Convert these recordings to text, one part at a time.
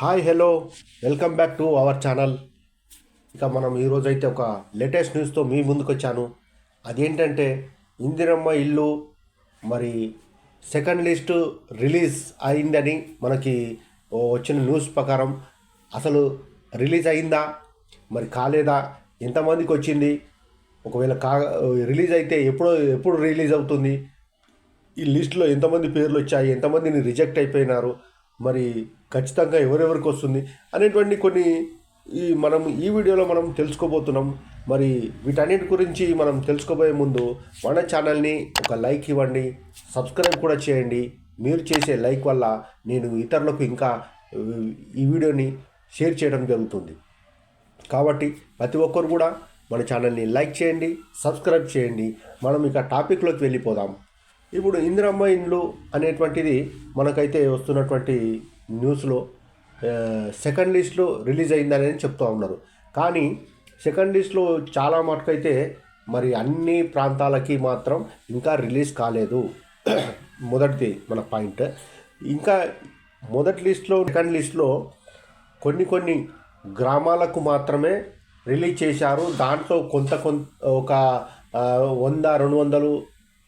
Hi hello. Welcome back to our channel. ఇక మనం ఈరోజు అయితే ఒక లేటెస్ట్ న్యూస్తో మీ ముందుకు వచ్చాను అదేంటంటే ఇందిరమ్మ ఇల్లు మరి సెకండ్ లిస్ట్ రిలీజ్ అయిందని మనకి వచ్చిన న్యూస్ ప్రకారం అసలు రిలీజ్ అయిందా? మరి కాలేదా? ఎంతమందికి వచ్చింది? ఒకవేళ కా రిలీజ్ అయితే ఎప్పుడు ఎప్పుడు రిలీజ్ అవుతుంది? ఈ లిస్ట్లో ఎంతమంది పేర్లు వచ్చాయి ఎంతమందిని రిజెక్ట్ అయిపోయినారు? మరి ఖచ్చితంగా ఎవరెవరికి వస్తుంది అనేటువంటి కొన్ని ఈ మనం ఈ వీడియోలో మనం తెలుసుకోబోతున్నాం. మరి వీటన్నిటి గురించి మనం తెలుసుకోబోయే ముందు మన ఛానల్ని ఒక లైక్ ఇవ్వండి సబ్స్క్రైబ్ కూడా చేయండి. మీరు చేసే లైక్ వల్ల నేను ఇతరులకు ఇంకా ఈ వీడియోని షేర్ చేయడం జరుగుతుంది. కాబట్టి ప్రతి ఒక్కరు కూడా మన ఛానల్ని లైక్ చేయండి సబ్స్క్రైబ్ చేయండి. మనం ఇక టాపిక్లోకి వెళ్ళిపోదాం. ఇప్పుడు ఇందిరమ్మ ఇండ్లు అనేటువంటిది మనకైతే వస్తున్నటువంటి న్యూస్లో సెకండ్ లిస్ట్లో రిలీజ్ అయిందని చెప్తూ ఉన్నారు. కానీ సెకండ్ లిస్ట్లో చాలా మటుకైతే మరి అన్ని ప్రాంతాలకి మాత్రం ఇంకా రిలీజ్ కాలేదు. మొదటిది మన పాయింట్. ఇంకా మొదటి లిస్ట్లో సెకండ్ లిస్ట్లో కొన్ని కొన్ని గ్రామాలకు మాత్రమే రిలీజ్ చేశారు. దాంట్లో కొంత కొంత ఒక వంద రెండు వందలు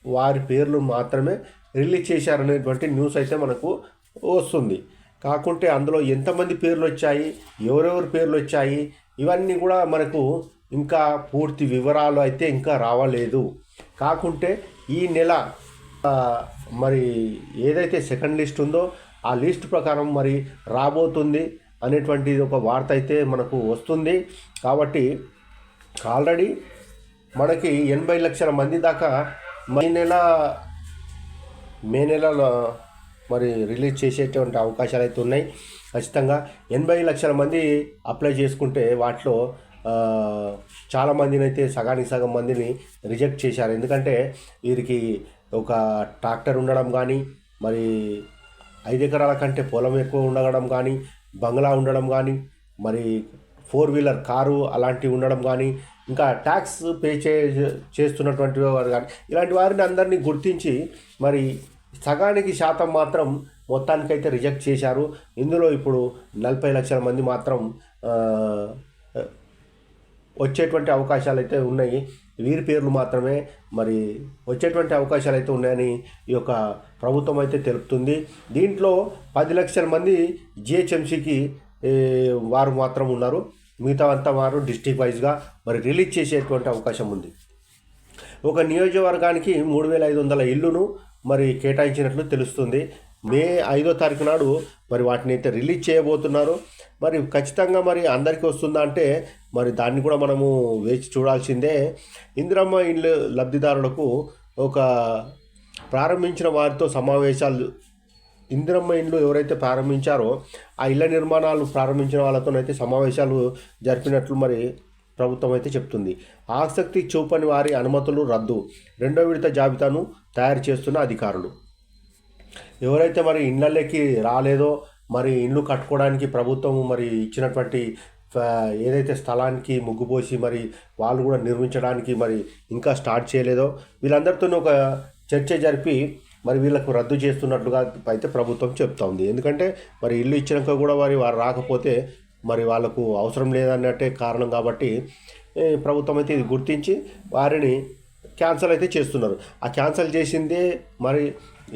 వారి పేర్లు మాత్రమే రిలీజ్ చేశారనేటువంటి న్యూస్ అయితే మనకు వస్తుంది. కాకుంటే అందులో ఎంతమంది పేర్లు వచ్చాయి ఎవరెవరి పేర్లు వచ్చాయి ఇవన్నీ కూడా మనకు ఇంకా పూర్తి వివరాలు అయితే ఇంకా రావలేదు. కాకుంటే ఈ నెల మరి ఏదైతే సెకండ్ లిస్ట్ ఉందో ఆ లిస్ట్ ప్రకారం మరి రాబోతుంది అనేటువంటి ఒక వార్త అయితే మనకు వస్తుంది. కాబట్టి ఆల్రెడీ మనకి ఎనభై లక్షల మంది దాకా మే నెల మే నెలలో మరి రిలీజ్ చేసేటువంటి అవకాశాలు అయితే ఉన్నాయి. ఖచ్చితంగా ఎనభై లక్షల మంది అప్లై చేసుకుంటే వాటిలో చాలామందిని చాలా అయితే సగానికి సగం మందిని రిజెక్ట్ చేశారు. ఎందుకంటే వీరికి ఒక ట్రాక్టర్ ఉండడం కానీ మరి ఐదు ఎకరాల కంటే పొలం ఎక్కువ ఉండడం కానీ బంగ్లా ఉండడం కానీ మరి ఫోర్ వీలర్ కారు అలాంటివి ఉండడం కానీ ఇంకా ట్యాక్స్ పే చే చేస్తున్నటువంటి వారు కానీ ఇలాంటి వారిని అందరినీ గుర్తించి మరి సగానికి శాతం మాత్రం మొత్తానికైతే రిజెక్ట్ చేశారు. ఇందులో ఇప్పుడు నలభై లక్షల మంది మాత్రం వచ్చేటువంటి అవకాశాలు అయితే ఉన్నాయి. వీరి పేర్లు మాత్రమే మరి వచ్చేటువంటి అవకాశాలు అయితే ఉన్నాయని ఈ యొక్క ప్రభుత్వం అయితే తెలుపుతుంది. దీంట్లో పది లక్షల మంది జిహెచ్ఎంసీకి వారు మాత్రం ఉన్నారు. మిగతా అంతా వారు డిస్టిక్ వైజ్గా మరి రిలీజ్ చేసేటువంటి అవకాశం ఉంది. ఒక నియోజకవర్గానికి మూడు వేల ఐదు వందల ఇల్లును మరి కేటాయించినట్లు తెలుస్తుంది. మే ఐదో తారీఖు నాడు మరి వాటిని అయితే రిలీజ్ చేయబోతున్నారు. మరి ఖచ్చితంగా మరి అందరికీ వస్తుందా అంటే మరి దాన్ని కూడా మనము వేచి చూడాల్సిందే. ఇందిరమ్మ ఇండ్లు లబ్ధిదారులకు ఒక ప్రారంభించిన వారితో సమావేశాలు ఇందిరమ్మ ఇండ్లు ఎవరైతే ప్రారంభించారో ఆ ఇళ్ళ నిర్మాణాలు ప్రారంభించిన వాళ్ళతోనైతే సమావేశాలు జరిపినట్లు మరి ప్రభుత్వం అయితే చెప్తుంది. ఆసక్తి చూపని వారి అనుమతులు రద్దు. రెండో విడత జాబితాను తయారు చేస్తున్న అధికారులు. ఎవరైతే మరి ఇళ్ళలోకి రాలేదో మరి ఇల్లు కట్టుకోవడానికి ప్రభుత్వం మరి ఇచ్చినటువంటి ఏదైతే స్థలానికి ముగ్గుపోసి మరి వాళ్ళు కూడా నిర్మించడానికి మరి ఇంకా స్టార్ట్ చేయలేదో వీళ్ళందరితో ఒక చర్చ జరిపి మరి వీళ్ళకు రద్దు చేస్తున్నట్లుగా అయితే ప్రభుత్వం చెప్తా ఉంది. ఎందుకంటే మరి ఇల్లు ఇచ్చినాక కూడా మరి వారు రాకపోతే మరి వాళ్ళకు అవసరం లేదన్నట్టే కారణం కాబట్టి ప్రభుత్వం అయితే ఇది గుర్తించి వారిని క్యాన్సల్ అయితే చేస్తున్నారు. ఆ క్యాన్సల్ చేసిందే మరి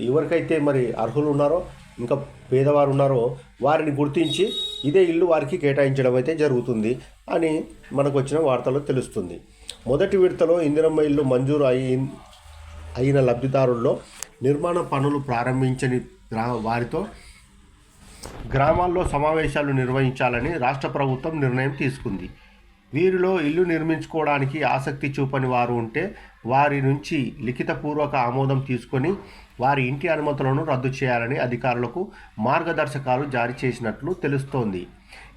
ఎవరికైతే మరి అర్హులు ఉన్నారో ఇంకా పేదవారు ఉన్నారో వారిని గుర్తించి ఇదే ఇల్లు వారికి కేటాయించడం అయితే జరుగుతుంది అని మనకు వచ్చిన వార్తలో తెలుస్తుంది. మొదటి విడతలో ఇందిరమ్మ ఇల్లు మంజూరు అయి అయిన లబ్ధిదారుల్లో నిర్మాణ పనులు ప్రారంభించని వారితో గ్రామాల్లో సమావేశాలు నిర్వహించాలని రాష్ట్ర ప్రభుత్వం నిర్ణయం తీసుకుంది. వీరిలో ఇల్లు నిర్మించుకోవడానికి ఆసక్తి చూపని వారు ఉంటే వారి నుంచి లిఖితపూర్వక ఆమోదం తీసుకొని వారి ఇంటి అనుమతులను రద్దు చేయాలని అధికారులకు మార్గదర్శకాలు జారీ చేసినట్లు తెలుస్తోంది.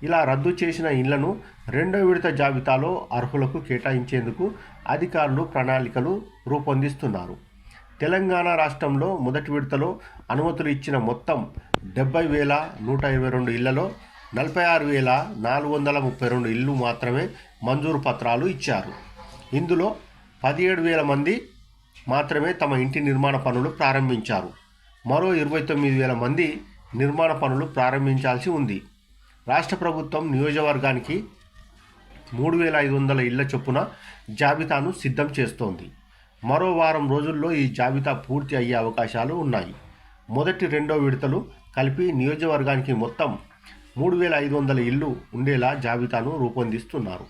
ఇలా రద్దు చేసిన ఇళ్ళను రెండో విడత జాబితాలో అర్హులకు కేటాయించేందుకు అధికారులు ప్రణాళికలు రూపొందిస్తున్నారు. తెలంగాణ రాష్ట్రంలో మొదటి విడతలో అనుమతులు ఇచ్చిన మొత్తం డెబ్బై వేల నూట ఇరవై రెండు ఇళ్ళలో నలభై ఆరు వేల నాలుగు వందల ముప్పై రెండు ఇళ్ళు మాత్రమే మంజూరు పత్రాలు ఇచ్చారు. ఇందులో పదిహేడు వేల మంది మాత్రమే తమ ఇంటి నిర్మాణ పనులు ప్రారంభించారు. మరో ఇరవై తొమ్మిది వేల మంది నిర్మాణ పనులు ప్రారంభించాల్సి ఉంది. రాష్ట్ర ప్రభుత్వం నియోజకవర్గానికి మూడు వేల ఐదు వందల ఇళ్ళ చొప్పున జాబితాను సిద్ధం చేస్తోంది. మరో వారం రోజుల్లో ఈ జాబితా పూర్తి అయ్యే అవకాశాలు ఉన్నాయి. మొదటి రెండో విడతలు కలిపి నియోజకవర్గానికి మొత్తం మూడు వేల ఐదు వందల ఇళ్ళు ఉండేలా జాబితాను రూపొందిస్తున్నారు.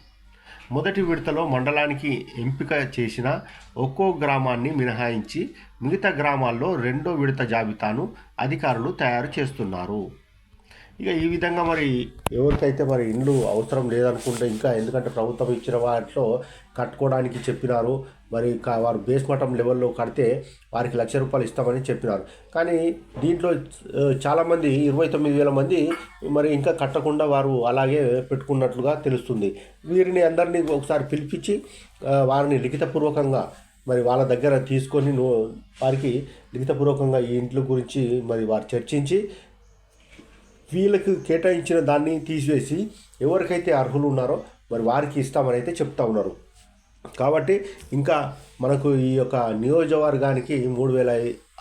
మొదటి విడతలో మండలానికి ఎంపిక చేసిన ఒక్కో గ్రామాన్ని మినహాయించి మిగతా గ్రామాల్లో రెండో విడత జాబితాను అధికారులు తయారు చేస్తున్నారు. ఇక ఈ విధంగా మరి ఎవరికైతే మరి ఇండ్లు అవసరం లేదనుకుంటే ఇంకా ఎందుకంటే ప్రభుత్వం ఇచ్చిన వాటిలో కట్టుకోవడానికి చెప్పినారు. మరి కా- వారు బేస్ మఠం లెవెల్లో కడితే వారికి లక్ష రూపాయలు ఇస్తామని చెప్పినారు. కానీ దీంట్లో చాలామంది ఇరవై తొమ్మిది వేల మంది మరి ఇంకా కట్టకుండా వారు అలాగే పెట్టుకున్నట్లుగా తెలుస్తుంది. వీరిని అందరినీ ఒకసారి పిలిపించి వారిని లిఖితపూర్వకంగా మరి వాళ్ళ దగ్గర తీసుకొని వారికి లిఖితపూర్వకంగా ఈ ఇంట్ల గురించి మరి వారు చర్చించి వీళ్ళకు కేటాయించిన దాన్ని తీసివేసి ఎవరికైతే అర్హులు ఉన్నారో మరి వారికి ఇస్తామని అయితే చెప్తా ఉన్నారు. కాబట్టి ఇంకా మనకు ఈ యొక్క నియోజకవర్గానికి మూడు వేల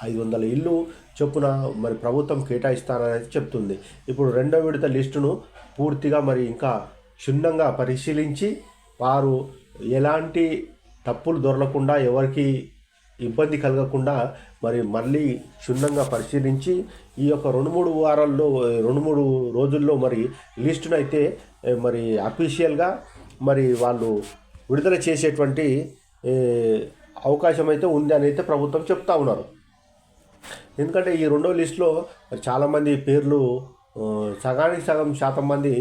ఐదు వందల ఇల్లు చొప్పున మరి ప్రభుత్వం కేటాయిస్తారనేది చెప్తుంది. ఇప్పుడు రెండో విడత లిస్టును పూర్తిగా మరి ఇంకా క్షుణ్ణంగా పరిశీలించి వారు ఎలాంటి తప్పులు దొరలకుండా ఎవరికి ఇబ్బంది కలగకుండా మరి మళ్ళీ క్షుణ్ణంగా పరిశీలించి ఈ యొక్క రెండు మూడు వారాల్లో రెండు మూడు రోజుల్లో మరి లిస్టును అయితే మరి అఫీషియల్గా మరి వాళ్ళు విడుదల చేసేటువంటి అవకాశం అయితే ఉంది అని అయితే ప్రభుత్వం చెప్తా ఉన్నారు. ఎందుకంటే ఈ రెండో లిస్టులో చాలామంది పేర్లు సగానికి సగం శాతం మంది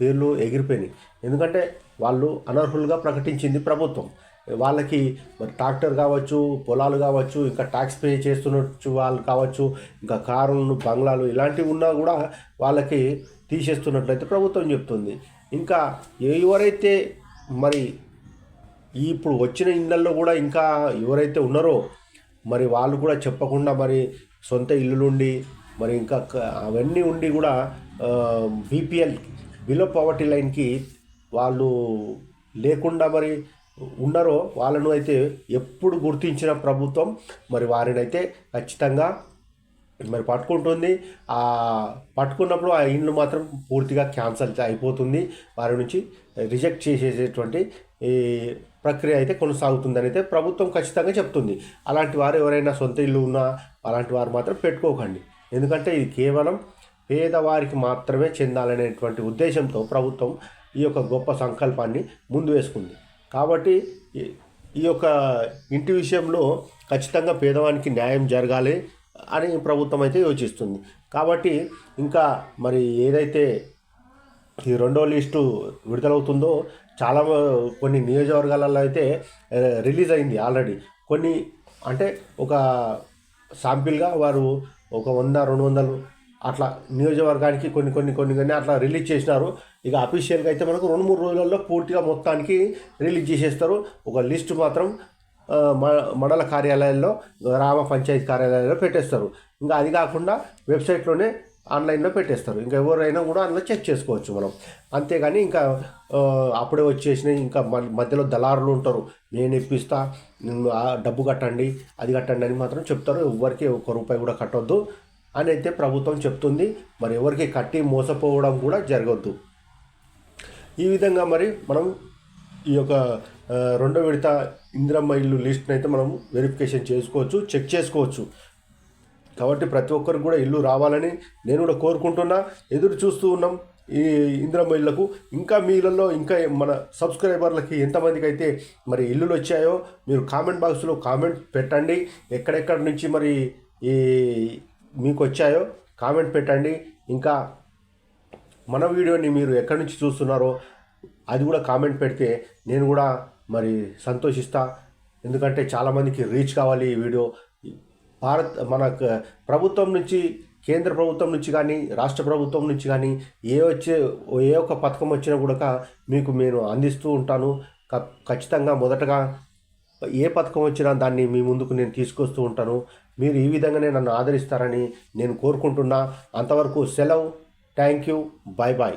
పేర్లు ఎగిరిపోయినాయి. ఎందుకంటే వాళ్ళు అనర్హులుగా ప్రకటించింది ప్రభుత్వం. వాళ్ళకి మరి ట్రాక్టర్ కావచ్చు పొలాలు కావచ్చు ఇంకా ట్యాక్స్ పే చేస్తున్నట్టు వాళ్ళు కావచ్చు ఇంకా కారులు బంగ్లాలు ఇలాంటివి ఉన్నా కూడా వాళ్ళకి తీసేస్తున్నట్లయితే ప్రభుత్వం చెప్తుంది. ఇంకా ఎవరైతే మరి ఇప్పుడు వచ్చిన ఇళ్ళల్లో కూడా ఇంకా ఎవరైతే ఉన్నారో మరి వాళ్ళు కూడా చెప్పకుండా మరి సొంత ఇల్లులుండి మరి ఇంకా అవన్నీ ఉండి కూడా బీపీఎల్ బిలో పవర్టీ లైన్కి వాళ్ళు లేకుండా మరి ఉన్నారో వాళ్ళను అయితే ఎప్పుడు గుర్తించిన ప్రభుత్వం మరి వారిని అయితే ఖచ్చితంగా మరి పట్టుకుంటుంది. ఆ పట్టుకున్నప్పుడు ఆ ఇండ్లు మాత్రం పూర్తిగా క్యాన్సల్ అయిపోతుంది. వారి నుంచి రిజెక్ట్ చేసేసేటువంటి ఈ ప్రక్రియ అయితే కొనసాగుతుందని అయితే ప్రభుత్వం ఖచ్చితంగా చెప్తుంది. అలాంటి వారు ఎవరైనా సొంత ఇల్లు ఉన్నా అలాంటి వారు మాత్రం పెట్టుకోకండి. ఎందుకంటే ఇది కేవలం పేదవారికి మాత్రమే చెందాలనేటువంటి ఉద్దేశంతో ప్రభుత్వం ఈ యొక్క గొప్ప సంకల్పాన్ని ముందు వేసుకుంది. కాబట్టి ఈ- యొక్క ఇంటి విషయంలో ఖచ్చితంగా పేదవానికి న్యాయం జరగాలి అని ప్రభుత్వం అయితే యోచిస్తుంది. కాబట్టి ఇంకా మరి ఏదైతే ఈ రెండో లిస్టు విడుదలవుతుందో చాలా కొన్ని నియోజకవర్గాలలో అయితే రిలీజ్ అయింది ఆల్రెడీ. కొన్ని అంటే ఒక శాంపిల్గా వారు ఒక వంద రెండు వందలు అట్లా నియోజకవర్గానికి కొన్ని కొన్ని కొన్ని కొన్ని అట్లా రిలీజ్ చేసినారు. ఇక అఫీషియల్గా అయితే మనకు రెండు మూడు రోజులలో పూర్తిగా మొత్తానికి రిలీజ్ చేసేస్తారు. ఒక లిస్టు మాత్రం మ- మండల కార్యాలయాల్లో గ్రామ పంచాయతీ కార్యాలయాల్లో పెట్టేస్తారు. ఇంకా అది కాకుండా వెబ్సైట్లోనే ఆన్లైన్లో పెట్టేస్తారు. ఇంకా ఎవరైనా కూడా అందులో చెక్ చేసుకోవచ్చు మనం. అంతేగాని ఇంకా అప్పుడే వచ్చేసినాయి. ఇంకా మధ్యలో దళారులు ఉంటారు. నేను ఇప్పిస్తా డబ్బు కట్టండి అది కట్టండి అని మాత్రం చెప్తారు. ఎవరికి ఒక్క రూపాయి కూడా కట్టొద్దు. అని అయితే ప్రభుత్వం చెప్తుంది. మరి ఎవరికి కట్టి మోసపోవడం కూడా జరగద్దు. ఈ విధంగా మరి మనం ఈ యొక్క రెండో విడత ఇందిరమ్మ ఇల్లు లిస్ట్ని అయితే మనం వెరిఫికేషన్ చేసుకోవచ్చు చెక్ చేసుకోవచ్చు. కాబట్టి ప్రతి ఒక్కరికి కూడా ఇల్లు రావాలని నేను కూడా కోరుకుంటున్నా. ఎదురు చూస్తూ ఉన్నాం ఈ ఇందిరమ్మ ఇళ్ళకు. ఇంకా మీ ఇళ్ళల్లో ఇంకా మన సబ్స్క్రైబర్లకి ఎంతమందికి అయితే మరి ఇల్లులు వచ్చాయో మీరు కామెంట్ బాక్స్లో కామెంట్ పెట్టండి. ఎక్కడెక్కడి నుంచి మరి ఈ మీకు వచ్చాయో కామెంట్ పెట్టండి. ఇంకా మన వీడియోని మీరు ఎక్కడి నుంచి చూస్తున్నారో అది కూడా కామెంట్ పెడితే నేను కూడా మరి సంతోషిస్తా. ఎందుకంటే చాలామందికి రీచ్ కావాలి ఈ వీడియో. భారత్ మన ప్రభుత్వం నుంచి కేంద్ర ప్రభుత్వం నుంచి కానీ రాష్ట్ర ప్రభుత్వం నుంచి కానీ ఏ వచ్చే ఏ ఒక్క పథకం వచ్చినా కూడా మీకు నేను అందిస్తూ ఉంటాను. ఖచ్చితంగా మొదటగా ఏ పథకం వచ్చినా దాన్ని మీ ముందుకు నేను తీసుకొస్తూ ఉంటాను. మీరు ఈ విధంగానే నన్ను ఆదరిస్తారని నేను కోరుకుంటున్నా. అంతవరకు సెలవు. Thank you bye bye